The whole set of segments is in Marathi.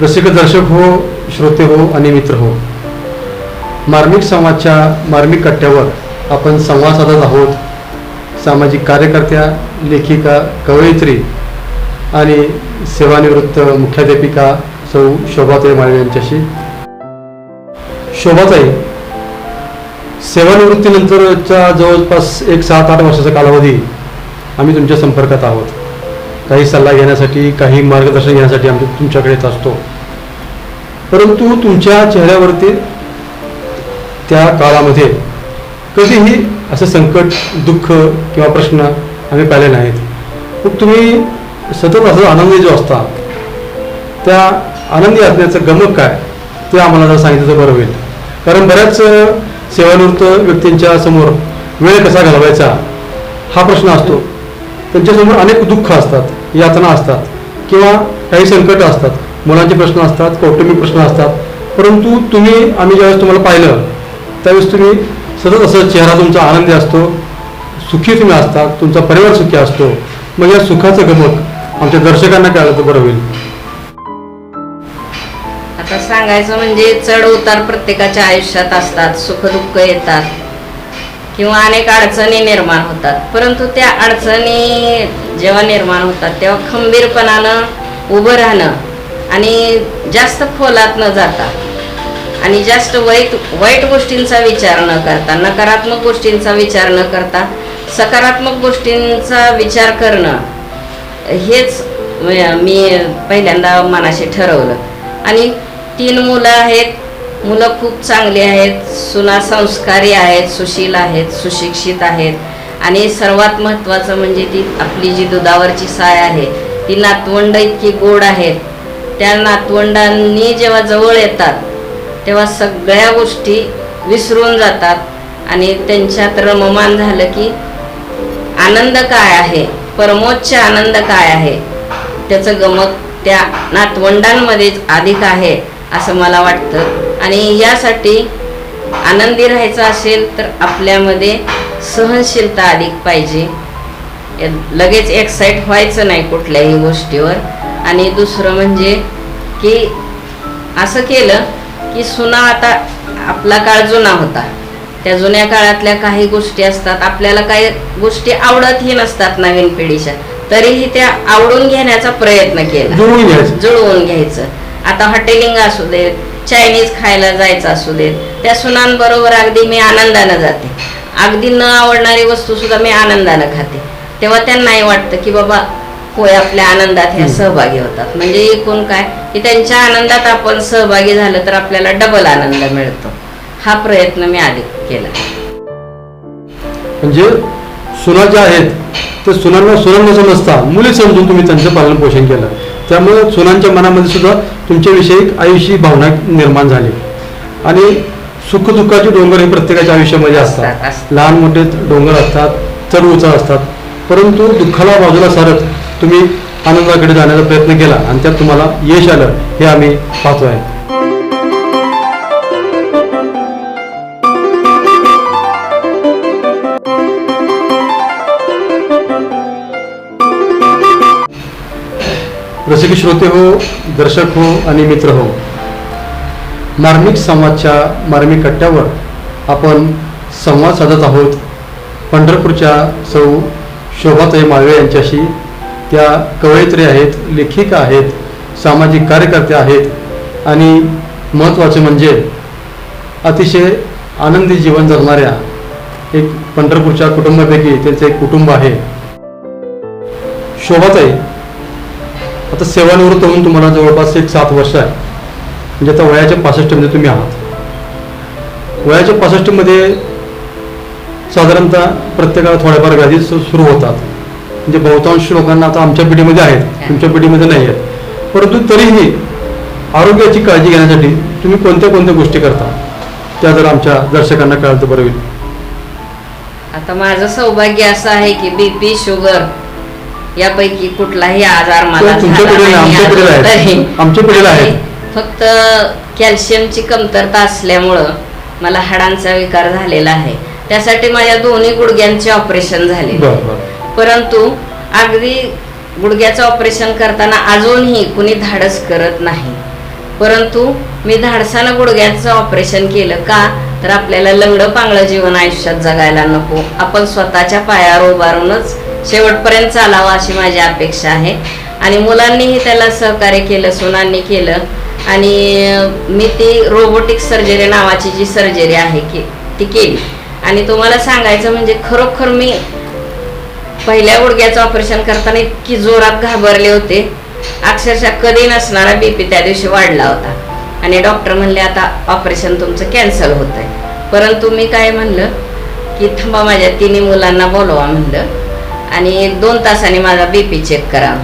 रसिक दर्शक हो श्रोते हो आणि मित्र हो मार्मिक संवादच्या मार्मिक कट्ट्यावर आपण संवाद साधत आहोत. सामाजिक कार्यकर्त्या लेखिका कवयित्री आणि सेवानिवृत्त मुख्याध्यापिका सौ शोभाताई माळे यांच्याशी. शोभाताई सेवानिवृत्तीनंतरच्या जवळपास एक सात आठ वर्षाचा कालावधी आम्ही तुमच्या संपर्कात आहोत. काही सल्ला घेण्यासाठी काही मार्गदर्शन घेण्यासाठी आम्ही तुमच्याकडे येत असतो. परंतु तुमच्या चेहऱ्यावरती त्या काळामध्ये कधीही असं संकट दुःख किंवा प्रश्न आम्ही पाहिले नाहीत. मग तुम्ही सतत असं आनंदी जो असता त्या आनंदी असण्याचं गमक काय? ते आम्हाला जर सांगितलं तर बरं होईल. कारण बऱ्याच सेवानिवृत्त व्यक्तींच्या समोर वेळ कसा घालवायचा हा प्रश्न असतो. त्यांच्यासमोर अनेक दुःख असतात यातना असतात किंवा काही संकट असतात मुलांचे प्रश्न असतात कौटुंबिक प्रश्न असतात. परंतु तुम्ही आम्ही ज्यावेळेस तुम्हाला पाहिलं त्यावेळेस तुम्ही सतत असं चेहरा तुमचा आनंदी असतो सुखी तुम्ही असतात तुमचा परिवार सुखी असतो. मग या सुखाचं गमक आमच्या दर्शकांना कळलं तर बरं होईल. आता सांगायचं म्हणजे चढ उतार प्रत्येकाच्या आयुष्यात असतात सुखदुःख येतात. किंवा अनेक अडचणी निर्माण होतात. परंतु त्या अडचणी जेव्हा निर्माण होतात तेव्हा खंबीरपणानं उभं राहणं आणि जास्त खोलात न जाता आणि जास्त वाईट वाईट गोष्टींचा विचार न करता नकारात्मक गोष्टींचा विचार न करता सकारात्मक गोष्टींचा विचार करणं हेच मी पहिल्यांदा मनाशी ठरवलं. आणि तीन मुलं आहेत मुलं खूप चांगली आहेत सुना संस्कारी आहेत सुशील आहेत सुशिक्षित आहेत. आणि सर्वात महत्त्वाचं म्हणजे ती आपली जी दुधावरची साय आहे ती नातवंड इतकी गोड आहेत. त्या नातवंडांनी जेव्हा जवळ येतात तेव्हा सगळ्या गोष्टी विसरून जातात. आणि त्यांच्यात रममान झालं की आनंद काय आहे? परमोच्च आनंद काय आहे? त्याचं गमक त्या नातवंडांमध्येच अधिक आहे असं मला वाटतं. आणि यासाठी आनंदी राहायचं असेल तर आपल्यामध्ये सहनशीलता अधिक पाहिजे. लगेच एक्साईट व्हायचं नाही कुठल्याही गोष्टीवर. आणि दुसरं म्हणजे की असं केलं की सुना आता आपला काळ जुना होता. त्या जुन्या काळातल्या काही गोष्टी असतात आपल्याला काही गोष्टी आवडतही नसतात नवीन पिढीच्या. तरीही त्या आवडून घेण्याचा प्रयत्न केला. जुळवून घ्यायचं. आता हॉटेलिंग असू देत चायनीज खायला जायचं असू देत त्या सुनांबरोबर अगदी मी आनंदानं जाते. अगदी न आवडणारी वस्तू सुद्धा मी आनंदानं खाते. तेव्हा त्यांनाही वाटतं की बाबा होय आपल्या आनंदात ह्या. सहभागी होतात. म्हणजे एकूण काय? की त्यांच्या आनंदात आपण सहभागी झालं तर आपल्याला डबल आनंद मिळतो. हा प्रयत्न मी आधी केला. म्हणजे सुना ज्या आहेत ते सुनांना सुनांना समजता. मुली समजून तुम्ही त्यांचं पालन पोषण केलं. त्यामुळे सुनांच्या मनामध्ये सुद्धा तुमच्याविषयी आयुषी भावना निर्माण झाली. आणि सुखदुःखाचे डोंगर हे प्रत्येकाच्या आयुष्यामध्ये असतात. लहान मोठे डोंगर असतात चढ उतार असतात. परंतु दुःखाला बाजूला सारत तुम्ही आनंदाकडे जाण्याचा प्रयत्न केला आणि त्यात तुम्हाला यश आलं हे आम्ही पाहतो आहे रसिक श्रोते हो दर्शक हो आणि मित्र हो मार्मिक संवादच्या मार्मिक कट्ट्यावर आपण संवाद साधत आहोत. पंढरपूरच्या सौ शोभाताई माळवे यांच्याशी. त्या कवयित्री आहेत लेखिका आहेत सामाजिक कार्यकर्त्या आहेत आणि महत्त्वाचे म्हणजे अतिशय आनंदी जीवन जगणाऱ्या एक पंढरपूरच्या कुटुंबापैकी त्यांचं एक कुटुंब आहे. शोभाताई आता सेवानिवृत्त होऊन तुम्हाला जवळपास एक सात वर्ष आहे. म्हणजे आता वयाच्या पासष्टमध्ये तुम्ही आहात. वयाच्या पासष्टमध्ये साधारणतः प्रत्येकाला थोड्याफार व्याधी सुरू होतात. म्हणजे बहुतांश लोकांना आता आमच्या पिढीमध्ये आहेत तुमच्या पिढीमध्ये नाही आहेत. परंतु तरीही आरोग्याची काळजी घेण्यासाठी तुम्ही कोणत्या कोणत्या गोष्टी करता? त्या जर आमच्या दर्शकांना कळलं तर बरं होईल. आता माझं सौभाग्य असं आहे की बीपी शुगर यापैकी कुठलाही आजार मला झाला नाही फक्त कॅल्शियमची कमतरता असल्यामुळं मला हाडांचा विकार झालेला आहे. त्यासाठी माझ्या दोन्ही गुडघ्यांचे ऑपरेशन झाले. बरं बरं. परंतु अगदी गुडघ्याचं ऑपरेशन करताना अजूनही कुणी धाडस करत नाही. परंतु मी धाडसानं गुडघ्याचं ऑपरेशन केलं का तर आपल्याला लंगडं पांगळं जीवन आयुष्यात जगायला नको. आपण स्वतःच्या पायावर उभारूनच शेवटपर्यंत चालावा अशी माझी अपेक्षा आहे. आणि मुलांनीही त्याला सहकार्य केलं सुनांनी केलं. आणि मी ती रोबोटिक सर्जरी नावाची जी सर्जरी आहे की ती केली. आणि तुम्हाला सांगायचं म्हणजे खरोखर मी पहिल्या गुडघ्याचं ऑपरेशन करताना इतकी जोरात घाबरले होते. अक्षरशः कधी नसणारा बीपी त्या दिवशी वाढला होता. आणि डॉक्टर म्हणले आता ऑपरेशन तुमचं कॅन्सल होत आहे परंतु मी काय म्हणलं की थांबा माझ्या तिन्ही मुलांना बोलवा म्हणलं. आणि एक दोन तासाने माझा बीपी चेक करा.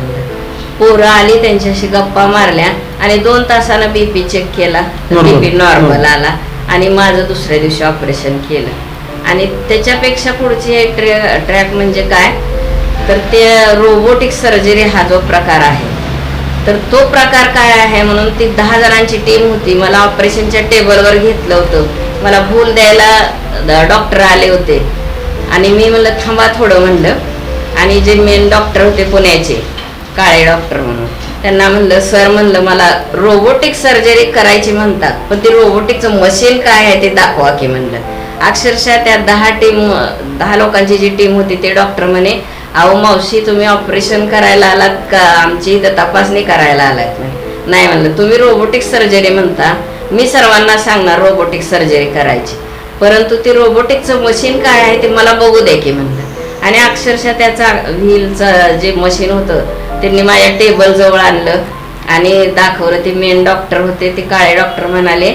पोरं आली त्यांच्याशी गप्पा मारल्या आणि दोन तासानं बीपी चेक केला. BP normal. आला आणि माझं दुसऱ्या दिवशी ऑपरेशन केलं. आणि त्याच्यापेक्षा पुढची एक ट्रे ट्रॅक म्हणजे काय? तर ते रोबोटिक सर्जरी हा जो प्रकार आहे. तर तो प्रकार काय आहे म्हणून ती दहा जणांची टीम होती. मला ऑपरेशनच्या टेबलवर घेतलं होतं. मला भूल द्यायला डॉक्टर आले होते. आणि मी म्हणलं थांबा थोडं म्हणलं. आणि जे मेन डॉक्टर होते पुण्याचे काळे डॉक्टर म्हणून त्यांना म्हणलं सर म्हणलं मला रोबोटिक सर्जरी करायची म्हणतात पण ते रोबोटिकचं मशीन काय आहे ते दाखवा की म्हणलं. अक्षरशः त्या दहा टीम दहा लोकांची जी टीम होती ते डॉक्टर म्हणे अहो मावशी तुम्ही ऑपरेशन करायला आलात का? आमची इथं तपासणी करायला आलात. नाही म्हणलं तुम्ही रोबोटिक सर्जरी म्हणता. मी सर्वांना सांगणार रोबोटिक सर्जरी करायची. परंतु ते रोबोटिकचं मशीन काय आहे ते मला बघू दे की म्हणलं. आणि अक्षरशः त्याचा व्हीलचं जे मशीन होतं त्यांनी माझ्या टेबल जवळ आणलं आणि दाखवलं. ते मेन डॉक्टर होते ते काळे डॉक्टर म्हणाले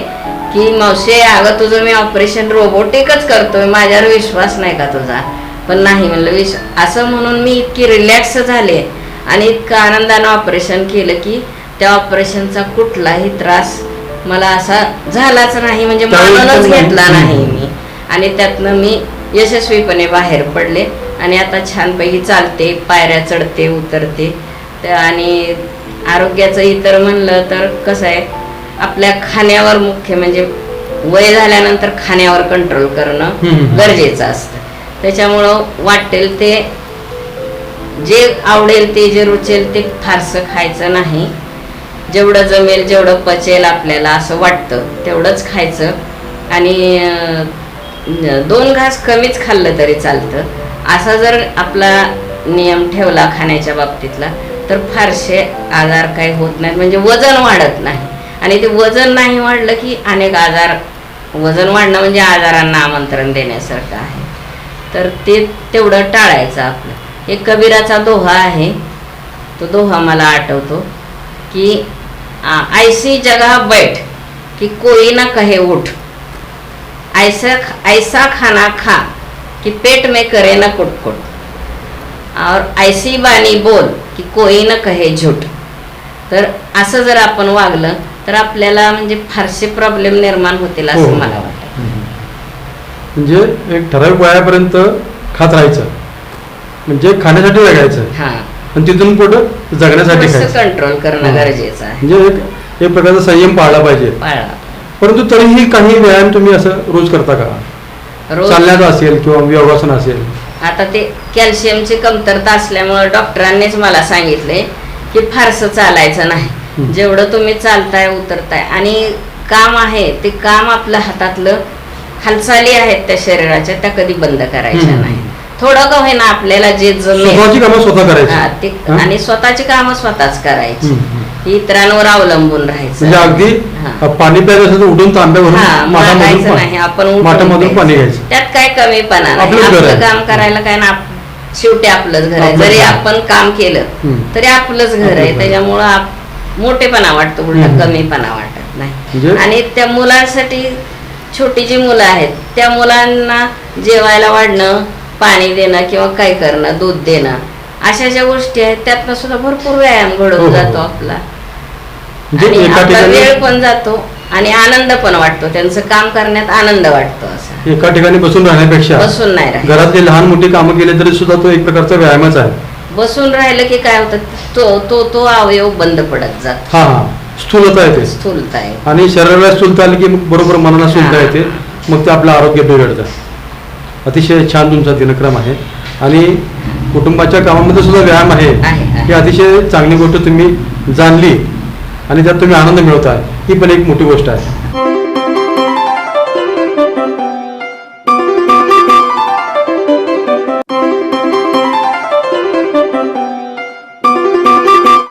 की मावशी अगं तुझं मी ऑपरेशन रोबोटिकच करतोय माझ्यावर विश्वास नाही का तुझा? पण नाही म्हणलं विश असं म्हणून मी इतकी रिलॅक्स झाले आणि इतकं आनंदानं ऑपरेशन केलं की त्या ऑपरेशनचा कुठलाही त्रास मला असा झालाच नाही. म्हणजे मानूनच. घेतला नाही मी. आणि त्यातनं मी यशस्वीपणे बाहेर पडले. आणि आता छानपैकी चालते पायऱ्या चढते उतरते. तर आणि आरोग्याचं इतर म्हणलं तर कसं आहे आपल्या खाण्यावर मुख्य म्हणजे वय झाल्यानंतर खाण्यावर कंट्रोल करणं. गरजेचं असतं. त्याच्यामुळं वाटेल ते जे आवडेल ते जे रुचेल ते फारसं खायचं नाही. जेवढं जमेल जेवढं पचेल आपल्याला असं वाटतं तेवढंच खायचं. आणि दोन घास कमीच खाल्लं तरी चालतं. असा जर आपला नियम ठेवला खाण्याच्या बाबतीतला तर फारसे आजार काही होत नाहीत. म्हणजे वजन वाढत नाही. आणि ते वजन नाही वाढलं की अनेक आजार वजन वाढणं म्हणजे आजारांना आमंत्रण देण्यासारखं आहे. तर ते तेवढं टाळायचं आपलं. एक कबीराचा दोहा आहे. तो दोहा मला आठवतो की ऐसी जगा बैठ की कोई ना कहे उठ. ऐसा ऐसा खाना खा. कि पेट में करे ना कुटकुट। और ऐसी बानी बोल की कोई न कहे झूठ। तर असं जर आपण वागलं तर आपल्याला म्हणजे फारसे प्रॉब्लेम निर्माण होतील हो. असं मला वाटतं. म्हणजे एक ठराविक वयापर्यंत खात राहायचं. म्हणजे खाण्यासाठी जगायचं. हा. आणि तिथून पुढं जगण्यासाठी खायचं. कंट्रोल करणं हा. गरजेचं आहे. म्हणजे एक एक प्रकारचा संयम पाळला पाहिजे. पाळा परंतु तरीही काही व्यायाम तुम्ही असं रोज करता का? रोज चालण्याचा असेल किंवा योगासन असेल आता ते कॅल्शियमची कमतरता असल्यामुळे डॉक्टरांनीच मला सांगितले की फारसं चालायचं नाही हं. जेवढं तुम्ही चालताय उतरताय आणि काम आहे ते काम आपल्या हातातलं हालचाली आहेत त्या शरीराच्या त्या कधी बंद करायच्या हं. नाही थोडं का होईना आपल्याला जे जमेल स्वतःची कामं स्वतः हा, करायची ते हा? आणि स्वतःची कामं स्वतःच करायची हं, हं. इतरांवर अवलंबून राहायचं म्हणजे अगदी हा. पाणी प्यायचं असेल तर उठून तांब्या हा, भरून मागायचं माठामधून नाही आपण पाणी माठामधून घ्यायचं त्यात काय कमीपणा नाही घर आहे. काम करायला काय ना आप- शेवटी आपलंच घर आहे आपलंच जरी घर. आपण काम केलं हं. तरी आपलंच घर आपलंच आहे घर. त्याच्यामुळं आप- मोठेपणा वाटतो उलट हं. कमीपणा वाटत नाही म्हणजे आणि त्या मुलांसाठी छोटी जी मुलं आहेत त्या मुलांना जेवायला वाढणं पाणी देणं किंवा काय करणं दूध देणं अशा ज्या गोष्टी आहेत त्यातनं सुद्धा भरपूर व्यायाम हो, घडवून हो. जातो आपला म्हणजे आणि एका आपला वेळ ठिकाणी पण जातो आणि आनंद पण वाटतो. त्यांचं काम करण्यात आनंद वाटतो असा. एका ठिकाणी बसून राहण्यापेक्षा बसून नाही घरातली लहान मोठी कामं केली तरी सुद्धा तो एक प्रकारचा व्यायामच आहे. बसून राहिलं की काय होतं? तो तो तो अवयव बंद पडत जात. हा हा. स्थूलता येते. स्थूलता आहे आणि शरीराला स्थूलता आली की मग बरोबर मनाला स्थूलता. येते. मग ते आपलं आरोग्य बिघडतं. अतिशय छान तुमचा दिनक्रम आहे. आणि कुटुंबाच्या कामामध्ये सुद्धा व्यायाम आहे. आहे, आहे. ही अतिशय चांगली गोष्ट तुम्ही जाणली. आणि त्यात तुम्ही आनंद मिळवताय ही पण एक मोठी गोष्ट आहे.